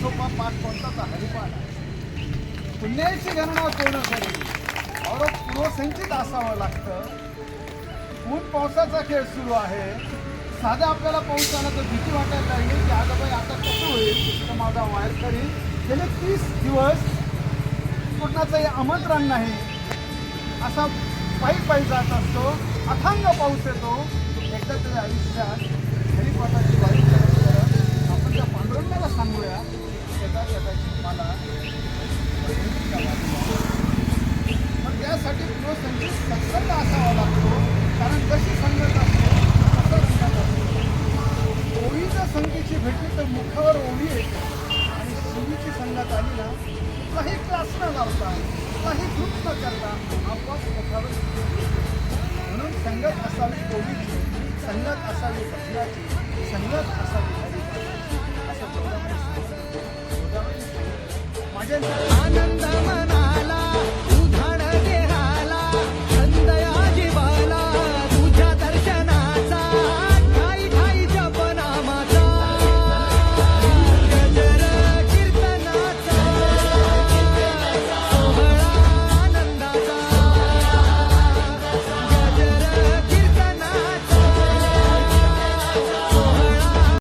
सोपा पाठ कोणताचा हरिपाठ आहे. पुण्याची गणना पूर्ण करी और पूर्वसंचित असावं लागतं. ऊन पावसाचा खेळ सुरू आहे. साधा आपल्याला पाऊस आला तर भीती वाटायला लागली की आता बाई आता कसं होईल? तर माझा वायर करी गेले तीस दिवस कुठनाचंही आमंत्रण नाही. असा पायी पायी जात असतो. अथांग पाऊस येतो. एकदा तरी आयुष्यात हरिपाठाची तो संगीत सत्संग असावा लागतो कारण जशी संगत असतो तसा संगत असतो. ओळीच्या संगीची भेटली तर मुखावर ओळी येते. आणि शिवीची संगत आली ना कुठलाही क्लास न लावता कुठलाही ग्रुप न करता आपोआप मुखावर म्हणून संगत असावी ओळीची संगत असावी भजनाची संगत असावी असं जोडामध्ये सांगितलं. माझ्या